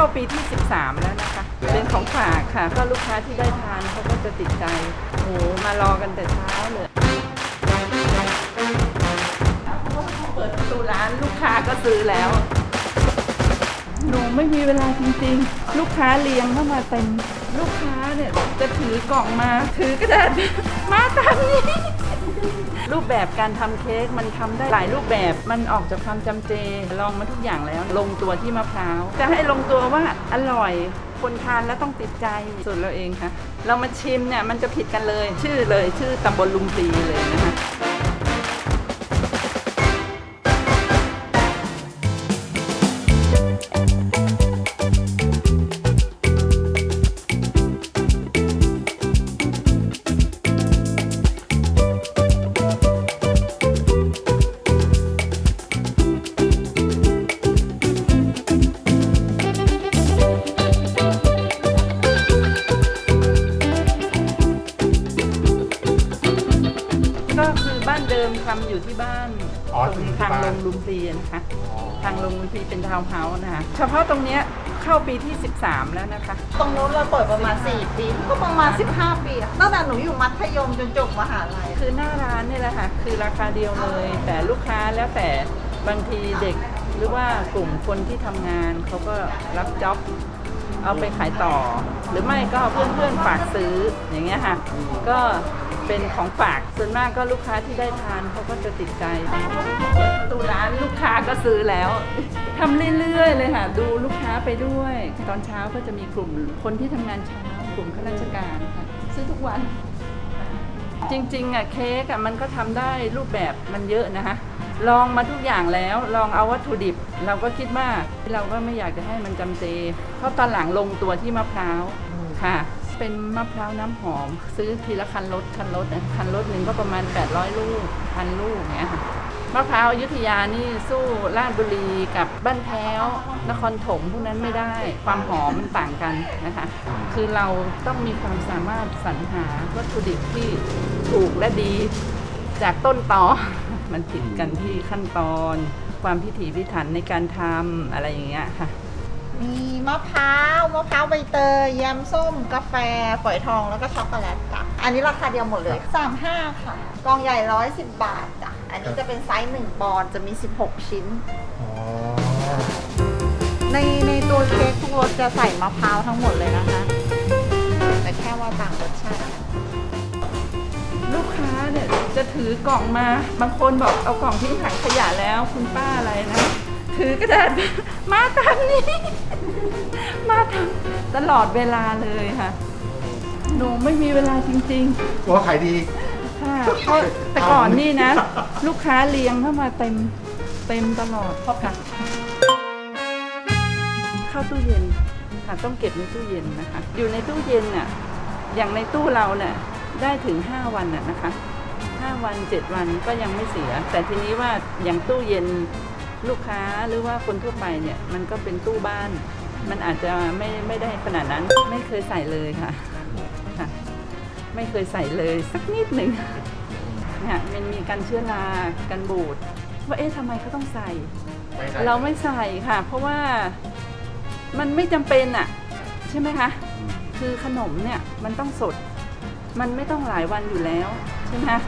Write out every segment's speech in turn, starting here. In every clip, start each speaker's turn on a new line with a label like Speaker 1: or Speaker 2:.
Speaker 1: เข้าปีที่ 13 แล้วนะคะ เป็นของฝากค่ะ ก็ลูกค้าที่ได้ทานเขาก็จะติดใจโอ้โหมารอกันแต่เช้าเลยเปิดประตูร้านลูกค้าก็ซื้อแล้ว หนูไม่มีเวลาจริงๆ ลูกค้าเลี้ยงเข้ามาเต็ม ลูกค้าเนี่ยจะถือกล่องมาถือกระดาษมาตามนี้ รูปแบบการทำเค้กมันทำได้หลายรูปแบบ มันออกจากความจำเจ ลองมาทุกอย่างแล้ว ลงตัวที่มะพร้าว จะให้ลงตัวว่าอร่อย คนทานแล้วต้องติดใจส่วนเราเองค่ะ เรามาชิมเนี่ยมันจะผิดกันเลย ชื่อเลยชื่อตำบลลุงตีเลยนะคะ บ้านเดิมทำอยู่ที่บ้าน
Speaker 2: อ๋อ
Speaker 1: ตรง
Speaker 2: อยู่ที่
Speaker 1: ทาง
Speaker 2: บ้าน
Speaker 1: ลงลุมตีนะคะ ทางลงลุมตีเป็นทาวน์เฮาส์นะคะ เฉพาะตรงเนี้ยเข้าปีที่ 13 แล้วนะคะ
Speaker 3: ตรงนู้นเราเปิดประมาณ 4 ปีก็ประมาณ 15 ปีอะตั้งแต่หนูอยู่มัธยมจนจบมหาลัย
Speaker 1: คือหน้าร้านเนี่ยแหละค่ะ คือราคาเดียวเลย แต่ลูกค้าแล้วแต่บางทีเด็กหรือว่ากลุ่มคนที่ทำงานเขาก็รับจ็อบเอาไปขายต่อ หรือไม่ก็เพื่อนๆฝากซื้ออย่างเงี้ยค่ะ ก็ เป็นของฝาก ส่วนมากก็ลูกค้าที่ได้ทานเขาก็จะติดใจเปิดประตูร้านลูกค้าก็ซื้อแล้วทำเรื่อยๆเลยค่ะ ดูลูกค้าไปด้วย ตอนเช้าก็จะมีกลุ่มคนที่ทำงานเช้ากลุ่มข้าราชการค่ะซื้อทุกวัน จริงๆอะเค้กอะมันก็ทำได้รูปแบบมันเยอะนะคะลองมาทุกอย่างแล้วลองเอาวัตถุดิบ เราก็คิดว่าเราก็ไม่อยากจะให้มันจำเจ เพราะตอนหลังลงตัวที่มะพร้าวค่ะ เป็นมะพร้าวน้ำหอม ซื้อทีละคันรถคันรถคันรถหนึ่งก็ประมาณ 800 ลูกพันลูกเงี้ยค่ะมะพร้าวยุธยานี่สู้ราชบุรีกับบ้านแพ้วนครถมพวกนั้นไม่ได้ความหอมมันต่างกันนะคะ คือเราต้องมีความสามารถสรรหาวัตถุดิบที่ถูกและดีจากต้นตอมันผิดกันที่ขั้นตอน ความพิถีพิถันในการทำอะไรอย่างเงี้ยค่ะ
Speaker 3: มีมะพร้าวมะพร้าวใบเตยแยมส้ม กาแฟฝอยทองแล้วก็ช็อกโกแลตจ้ะอันนี้ราคาเดียวหมดเลย 35 ค่ะ กล่องใหญ่ 110 บาทจ้ะอันนี้จะเป็นไซส์1ปอนด์จะมี 16 ชิ้น
Speaker 2: อ๋อ
Speaker 3: ในในตัวเค้กทุกรสจะใส่มะพร้าวทั้งหมดเลยนะคะ แต่แค่ว่าต่างรสชาติกัน
Speaker 1: ลูกค้าเนี่ยจะถือกล่องมา บางคนบอกเอากล่องทิ้งถังขยะแล้วคุณป้าอะไรนะ ถือกระดาษมาตามนี้ มาทำตลอดเวลาเลยค่ะ หนูไม่มีเวลาจริงๆ
Speaker 2: ว่าขายดี
Speaker 1: ค่ะเพราะแต่ก่อนนี่นะ ลูกค้าเลี้ยงเข้ามาเต็มเต็มตลอดค่ะเข้าตู้เย็นค่ะต้องเก็บในตู้เย็นนะคะ อยู่ในตู้เย็นน่ะอย่างในตู้เราเนี่ยได้ถึง 5 วันน่ะนะคะ 5 วัน 7 วันก็ยังไม่เสีย แต่ทีนี้ว่าอย่างตู้เย็น ลูกค้าหรือว่าคนทั่วไปเนี่ยมันก็เป็นตู้บ้าน มันอาจจะไม่ไม่ได้ขนาดนั้นไม่เคยใส่เลยค่ะค่ะ ไม่เคยใส่เลยสักนิดหนึ่งเนี่ยมันมีการเชื้อรากันบูดว่าเอ๊ะทำไมเขาต้องใส่
Speaker 2: ไม่ใส่
Speaker 1: เราไม่ใส่ค่ะ เพราะว่ามันไม่จำเป็นอะใช่ไหมคะคือขนมเนี่ยมันต้องสด มันไม่ต้องหลายวันอยู่แล้วใช่ไหมคะ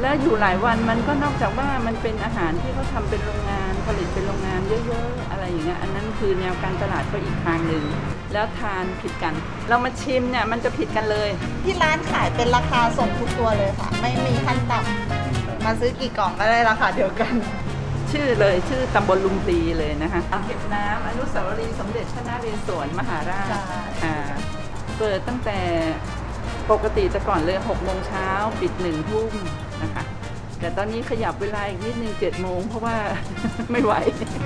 Speaker 1: แล้วอยู่หลายวันมันก็นอกจากว่ามันเป็นอาหารที่เขาทำเป็นโรงงานผลิตเป็นโรงงานเยอะๆ อะไรอย่างเงี้ยอันนั้นคือแนวการตลาดก็อีกทางหนึ่งแล้วทานผิดกัน เรามาชิมเนี่ยมันจะผิดกันเลย
Speaker 3: ที่ร้านขายเป็นราคาส่งทุกตัวเลยค่ะ ไม่มีขั้นต่ำมาซื้อกี่กล่องก็ได้ราคาเดียวกัน
Speaker 1: ชื่อเลยชื่อตำบลลุมพลีเลยนะคะอ่างเก็บน้ำอนุสาวรีย์สมเด็จพระนเรศวรมหาราช
Speaker 3: ใช่
Speaker 1: อ่าเปิดตั้งแต่ ปกติแต่ก่อนเลย6โมงเช้าปิด1ทุ่มนะคะ แต่ตอนนี้ขยับเวลาอีกนิดนึง7โมงเพราะว่า ไม่ไหว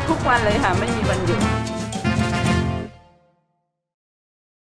Speaker 1: ทุกวันเลยค่ะ ไม่มีวันหยุด